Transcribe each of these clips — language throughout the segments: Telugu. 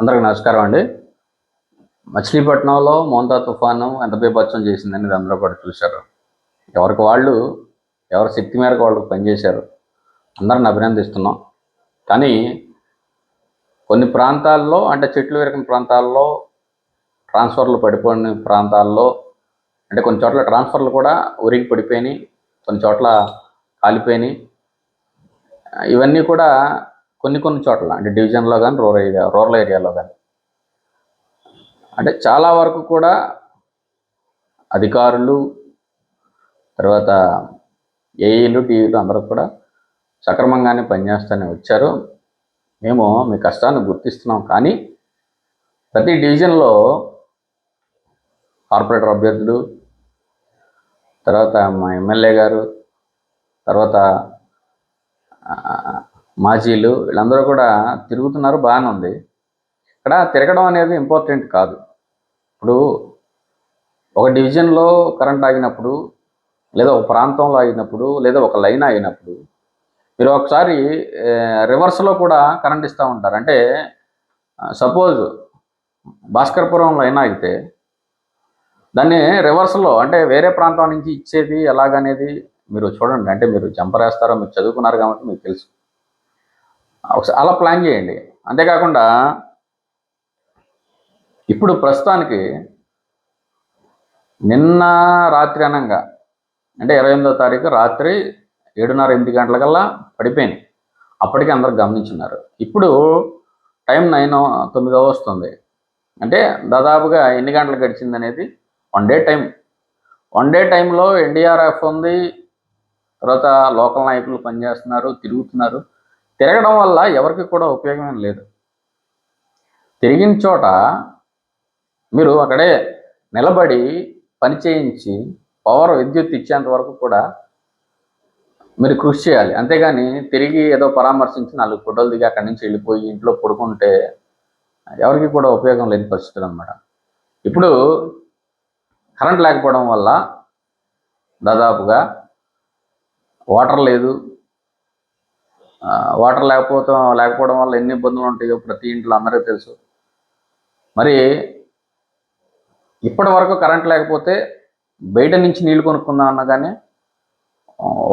అందరికి నమస్కారం అండి. మచిలీపట్నంలో మోంతా తుఫాను ఎంత బీభత్సం చేసిందని మీరు అందరూ కూడా చూశారు. ఎవరికి వాళ్ళు ఎవరి శక్తి మేరకు వాళ్ళకి పనిచేశారు అందరిని అభినందిస్తున్నాం. కానీ కొన్ని ప్రాంతాల్లో అంటే చెట్లు విరిగిన ప్రాంతాల్లో ట్రాన్స్ఫర్లు పడిపోయిన ప్రాంతాల్లో అంటే కొన్ని చోట్ల ట్రాన్స్ఫర్లు కూడా ఉరిగి పడిపోయినాయి కొన్ని చోట్ల కాలిపోయినాయి. ఇవన్నీ కూడా కొన్ని కొన్ని చోట్ల అంటే డివిజన్లో కానీ రూరల్ ఏరియా రూరల్ ఏరియాలో కానీ అంటే చాలా వరకు కూడా అధికారులు తర్వాత ఏఈలు టీఈలు అందరూ కూడా సక్రమంగానే పనిచేస్తూనే వచ్చారు. మేము మీ కష్టాన్ని గుర్తిస్తున్నాం. కానీ ప్రతి డివిజన్లో కార్పొరేటర్ అభ్యర్థులు తర్వాత మా ఎమ్మెల్యే గారు తర్వాత మాజీలు వీళ్ళందరూ కూడా తిరుగుతున్నారు బాగానే ఉంది. ఇక్కడ తిరగడం అనేది ఇంపార్టెంట్ కాదు. ఇప్పుడు ఒక డివిజన్లో కరెంట్ ఆగినప్పుడు లేదా ఒక ప్రాంతంలో ఆగినప్పుడు లేదా ఒక లైన్ ఆగినప్పుడు మీరు ఒకసారి రివర్స్లో కూడా కరెంట్ ఇస్తూ ఉంటారు. అంటే సపోజ్ భాస్కర్పురం లైన్ ఆగితే దాన్ని రివర్స్లో అంటే వేరే ప్రాంతం నుంచి ఇచ్చేది ఎలాగనేది మీరు చూడండి. అంటే మీరు జంపరేస్తారో మీరు చదువుకున్నారు కాబట్టి మీకు తెలుసు. ఒకసారి అలా ప్లాన్ చేయండి. అంతేకాకుండా ఇప్పుడు ప్రస్తుతానికి నిన్న రాత్రి అనంగా అంటే ఇరవై ఎనిమిదో తారీఖు రాత్రి ఏడున్నర ఎనిమిది గంటలకల్లా పడిపోయినాయి అప్పటికి అందరు గమనించున్నారు. ఇప్పుడు టైం నైన్ తొమ్మిదో వస్తుంది. అంటే దాదాపుగా ఎన్ని గంటలు గడిచింది అనేది one day time. One day టైంలో ఎన్డీఆర్ఎఫ్ ఉంది. తర్వాత లోకల్ నాయకులు పనిచేస్తున్నారు తిరుగుతున్నారు. తిరగడం వల్ల ఎవరికి కూడా ఉపయోగం లేదు. తిరిగిన చోట మీరు అక్కడే నిలబడి పని చేయించి పవర్ విద్యుత్ ఇచ్చేంత వరకు కూడా మీరు కృషి చేయాలి. అంతేగాని తిరిగి ఏదో పరామర్శించి నాలుగు ఫోటోలు దిగి అక్కడి నుంచి వెళ్ళిపోయి ఇంట్లో పడుకుంటే ఎవరికి కూడా ఉపయోగం లేని పరిస్థితులు అనమాట ఇప్పుడు కరెంట్ లేకపోవడం వల్ల దాదాపుగా వాటర్ లేదు వాటర్ లేకపోతే లేకపోవడం వల్ల ఎన్ని ఇబ్బందులు ఉంటాయో ప్రతి ఇంట్లో అందరికీ తెలుసు. మరి ఇప్పటి వరకు కరెంట్ లేకపోతే బయట నుంచి నీళ్ళు కొనుక్కుందాం అన్నా కానీ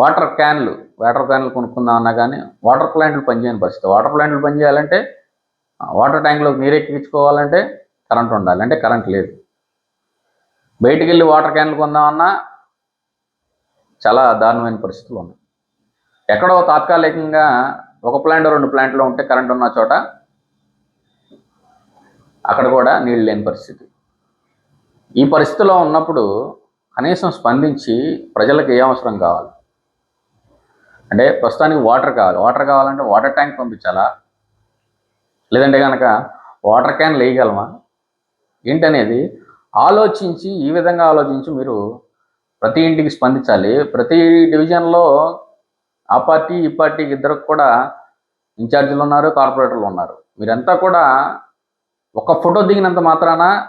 వాటర్ క్యాన్లు వాటర్ క్యాన్లు కొనుక్కుందాం అన్నా కానీ వాటర్ ప్లాంట్లు పనిచేయని పరిస్థితి. వాటర్ ప్లాంట్లు పనిచేయాలంటే వాటర్ ట్యాంక్లోకి నీరు ఎక్కించుకోవాలంటే కరెంట్ ఉండాలి. అంటే కరెంట్ లేదు. బయటికి వెళ్ళి వాటర్ క్యాన్లు కొందామన్నా చాలా దారుణమైన పరిస్థితులు ఉన్నాయి. ఎక్కడో తాత్కాలికంగా ఒక ప్లాంట్ రెండు ప్లాంట్లు ఉంటే కరెంట్ ఉన్న చోట అక్కడ కూడా నీళ్ళు లేని పరిస్థితి. ఈ పరిస్థితిలో ఉన్నప్పుడు కనీసం స్పందించి ప్రజలకు ఏ అవసరం కావాలి? అంటే ప్రస్తుతానికి వాటర్ కావాలి. వాటర్ కావాలంటే వాటర్ ట్యాంక్ పంపించాలా? లేదంటే కనుక వాటర్ క్యాన్ వేయగలమా ఏంటనేది ఆలోచించి ఈ విధంగా ఆలోచించి మీరు ప్రతి ఇంటికి స్పందించాలి. ప్రతి డివిజన్లో ఆ పార్టీ ఈ పార్టీకి ఇద్దరికి కూడా ఇన్ఛార్జీలు ఉన్నారు కార్పొరేటర్లు ఉన్నారు. మీరంతా కూడా ఒక ఫోటో దిగినంత మాత్రాన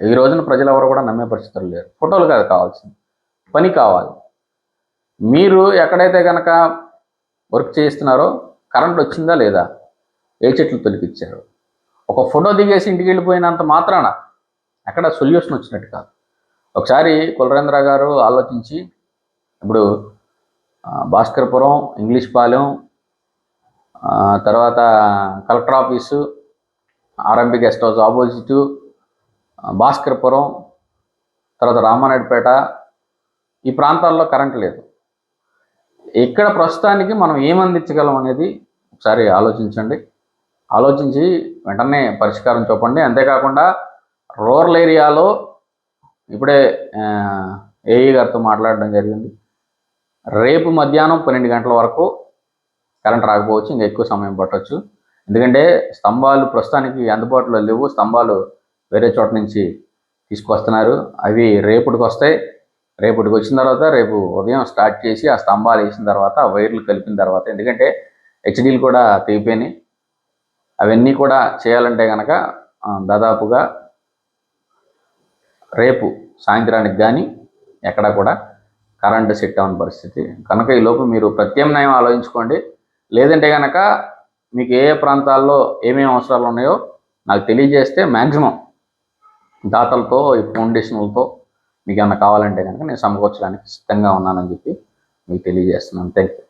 ఈ రోజున ప్రజలు ఎవరు కూడా నమ్మే పరిస్థితులు లేరు. ఫోటోలు కాదు కావాల్సింది. పని కావాలి. మీరు ఎక్కడైతే కనుక వర్క్ చేస్తున్నారో కరెంట్ వచ్చిందా లేదా? ఏ చెట్లు తొలిపించారు? ఒక ఫోటో దిగేసి ఇంటికి వెళ్ళిపోయినంత మాత్రాన ఎక్కడ సొల్యూషన్ వచ్చినట్టు కాదు. ఒకసారి కులరేంద్ర గారు ఆలోచించి ఇప్పుడు భాస్కర్పురం ఇంగ్లీష్ పాలెం తర్వాత collector office RMP guest house opposite Bhaskarpuram తర్వాత రామానాయుడుపేట. ఈ ప్రాంతాల్లో కరెంట్ లేదు. ఇక్కడ ప్రస్తుతానికి మనం ఏమందించగలం అనేది ఒకసారి ఆలోచించండి. ఆలోచించి వెంటనే పరిష్కారం చూపండి. అంతేకాకుండా రూరల్ ఏరియాలో ఇప్పుడే ఏఈ గారితో మాట్లాడడం జరిగింది. రేపు మధ్యాహ్నం పన్నెండు గంటల వరకు కరెంట్ రాకపోవచ్చు ఇంకా ఎక్కువ సమయం పట్టవచ్చు ఎందుకంటే స్తంభాలు ప్రస్తుతానికి అందుబాటులో లేవు స్తంభాలు వేరే చోట నుంచి తీసుకొస్తున్నారు. అవి రేపుటికి వస్తాయి. రేపటికి వచ్చిన తర్వాత రేపు ఉదయం స్టార్ట్ చేసి ఆ స్తంభాలు వేసిన తర్వాత ఆ వైర్లు కలిపిన తర్వాత ఎందుకంటే హెచ్డీలు కూడా తెగిపోయినాయి. అవన్నీ కూడా చేయాలంటే కనుక దాదాపుగా రేపు సాయంత్రానికి కానీ ఎక్కడా కూడా కరెంటు సెట్ అవ్వని పరిస్థితి. కనుక ఈ లోపు మీరు ప్రత్యామ్నాయం ఆలోచించుకోండి. లేదంటే కనుక మీకు ఏ ఏ ప్రాంతాల్లో ఏమేమి అవసరాలు ఉన్నాయో నాకు తెలియజేస్తే మ్యాక్సిమం దాతలతో ఈ ఫౌండేషన్లతో మీకు ఏమైనా కావాలంటే కనుక నేను సమకూర్చడానికి సిద్ధంగా ఉన్నానని చెప్పి మీకు తెలియజేస్తున్నాను. Thank you